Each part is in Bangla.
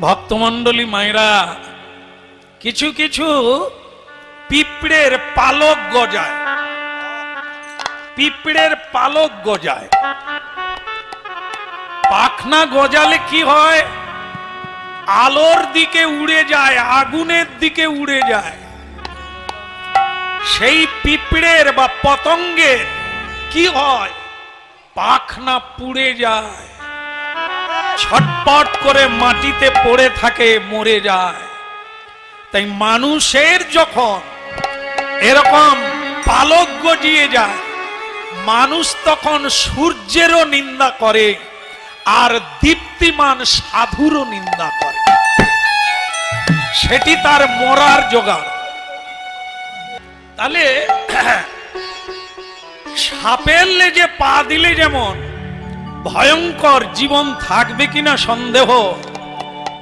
ভক্তমণ্ডলী মায়েরা, কিছু কিছু পিঁপড়ের পালক গজায়। পিঁপড়ের পালক গজায়। পাখনা গজালে কি হয়? আলোর দিকে উড়ে যায়, আগুনের দিকে উড়ে যায়। সেই পিঁপড়ের বা পতঙ্গের কি হয়? পাখনা পুড়ে যায়। ছটপট করে মাটিতে পড়ে থাকে, মরে যায়। তাই মানুষের যখন এরকম পালক গজিয়ে যায়, মানুষ তখন সূর্যেরও নিন্দা করে আর দীপ্তিমান সাধুরও নিন্দা করে। সেটি তার মরার জোগাড়। তাহলে, সাপের লেজে পা দিলে যেমন ভয়ঙ্কর জীবন থাকবে কিনা সন্দেহ।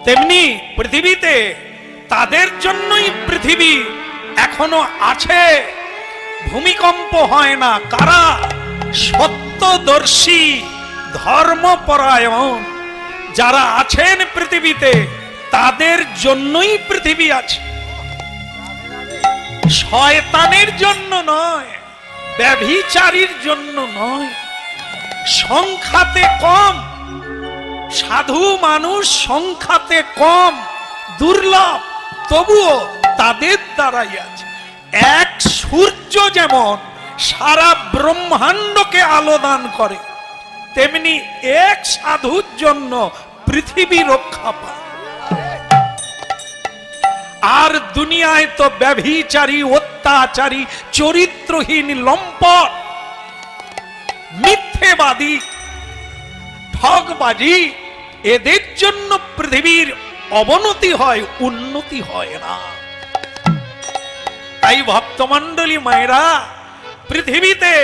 তেমনি পৃথিবীতে তাদের জন্যই পৃথিবী এখনও আছে। ভূমিকম্প হয় না। কারা? সত্যদর্শী ধর্মপরায়ণ যারা আছেন পৃথিবীতে, তাদের জন্যই পৃথিবী আছে। শয়তানের জন্য নয়, ব্যভিচারীর জন্য নয়। সংখ্যাতে কম। সাধু মানুষ সংখ্যাতে কম। দুর্লভ, তবুও তাদের দ্বারাই আছে। এক সূর্য যেমন সারা ব্রহ্মাণ্ডকে আলো দান করে, তেমনি এক সাধুর জন্য পৃথিবী রক্ষা পায়। আর দুনিয়ায় তো ব্যভিচারী, অত্যাচারী, চরিত্রহীন, লম্পট। মিথ্যেবাদী, ঠগবাজি এদের জন্য পৃথিবীর অবনতি হয়, উন্নতি হয় না। তাই ভক্তমণ্ডলী মায়েরা, পৃথিবীতে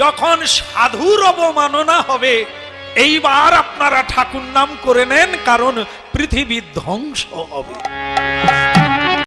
যখন সাধুর অবমাননা হবে, এইবার আপনারা ঠাকুর নাম করে নেন, কারণ পৃথিবী ধ্বংস হবে।